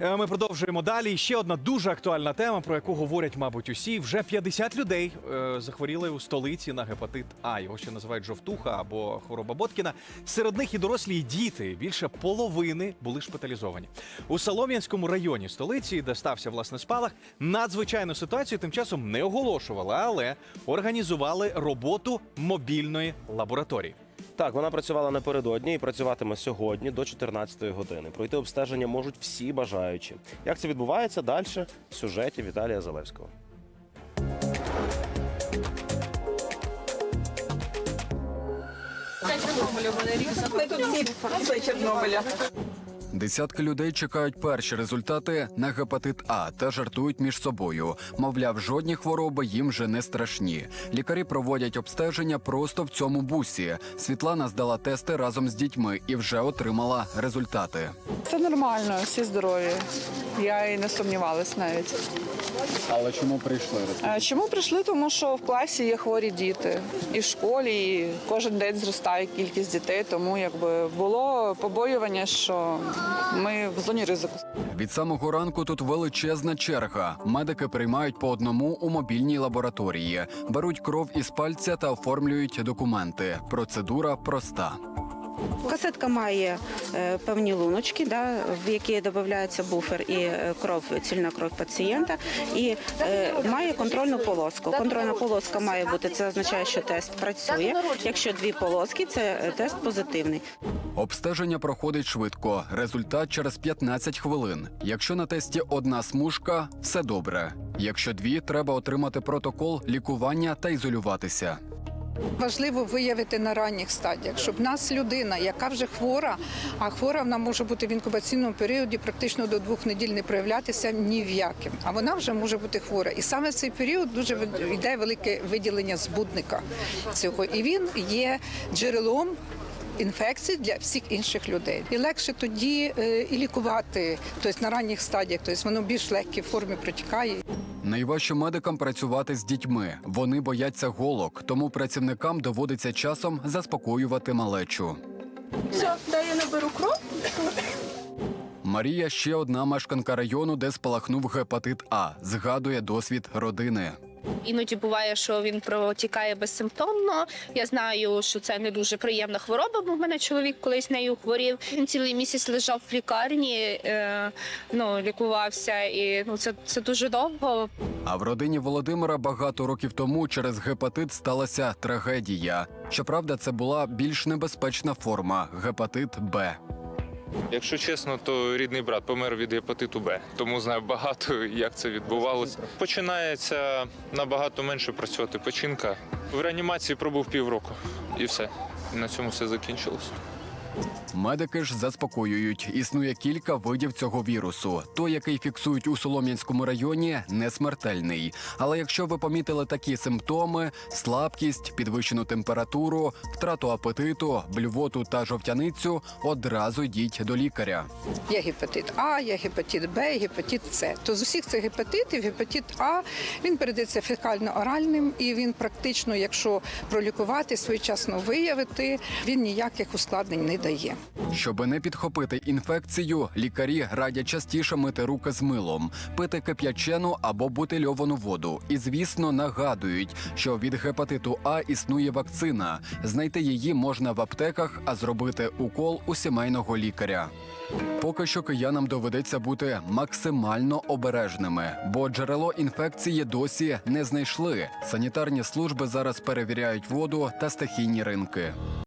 Е, Ми продовжуємо далі. Ще одна дуже актуальна тема, про яку говорять, мабуть, усі. Вже 50 людей е, захворіли у столиці на гепатит А. Його ще називають жовтуха або хвороба Боткіна. Серед них і дорослі, і діти. Більше половини були шпиталізовані. У Солом'янському районі столиці, де стався власне спалах, надзвичайну ситуацію тим часом не оголошували, але організували роботу мобільної лабораторії. Так, вона працювала напередодні і працюватиме сьогодні до 14-ї години. Пройти обстеження можуть всі бажаючі. Як це відбувається далі в сюжеті Віталія Залевського. Ми тут всі Чорнобиля. Десятки людей чекають перші результати на гепатит А та жартують між собою. Мовляв, жодні хвороби їм вже не страшні. Лікарі проводять обстеження просто в цьому бусі. Світлана здала тести разом з дітьми і вже отримала результати. Це нормально, всі здорові. Я і не сумнівалась навіть. Але чому прийшли? Е, Чому прийшли? Тому що в класі є хворі діти, і в школі і кожен день зростає кількість дітей. Тому якби було побоювання, що ми в зоні ризику. Від самого ранку тут величезна черга. Медики приймають по одному у мобільній лабораторії, беруть кров із пальця та оформлюють документи. Процедура проста. Касетка має е, певні луночки, да, в які додається буфер і е, кров, цільна кров пацієнта, і е, має контрольну полоску. Контрольна полоска має бути, це означає, що тест працює. Якщо дві полоски, це е, тест позитивний. Обстеження проходить швидко. Результат через 15 хвилин. Якщо на тесті одна смужка, все добре. Якщо дві, треба отримати протокол лікування та ізолюватися. Важливо виявити на ранніх стадіях, щоб нас людина, яка вже хвора, а хвора вона може бути в інкубаційному періоді практично до двох неділь не проявлятися ні в яким. А вона вже може бути хвора. І саме в цей період дуже йде велике виділення збудника цього. І він є джерелом. Інфекцій для всіх інших людей і легше тоді е, і лікувати, тобто на ранніх стадіях, тобто воно більш легкій формі протікає. Найважче медикам працювати з дітьми. Вони бояться голок, тому працівникам доводиться часом заспокоювати малечу. Все, дай я наберу кров. Марія ще одна мешканка району, де спалахнув гепатит А. Згадує досвід родини. Іноді буває, що він протікає безсимптомно. Я знаю, що це не дуже приємна хвороба, бо в мене чоловік колись нею хворів. Він цілий місяць лежав в лікарні, е, ну лікувався, і ну це, це дуже довго. А в родині Володимира багато років тому через гепатит сталася трагедія. Щоправда, це була більш небезпечна форма гепатит Б. Якщо чесно, то рідний брат помер від гепатиту Б, тому знаю багато, як це відбувалося. Починається набагато менше працювати печінка. В реанімації пробув півроку і все. На цьому все закінчилося. Медики ж заспокоюють. Існує кілька видів цього вірусу. Той, який фіксують у Солом'янському районі, не смертельний. Але якщо ви помітили такі симптоми: слабкість, підвищену температуру, втрату апетиту, блювоту та жовтяницю, одразу йдіть до лікаря. Є гепатит А, є гепатит Б, гепатит С. То з усіх цих гепатитів гепатит А він передається фекально-оральним, і він практично, якщо пролікувати, своєчасно виявити, він ніяких ускладнень не дає. Щоби не підхопити інфекцію, лікарі радять частіше мити руки з милом, пити кип'ячену або бутильовану воду. І, звісно, нагадують, що від гепатиту А існує вакцина. Знайти її можна в аптеках, а зробити укол у сімейного лікаря. Поки що киянам доведеться бути максимально обережними, бо джерело інфекції досі не знайшли. Санітарні служби зараз перевіряють воду та стихійні ринки.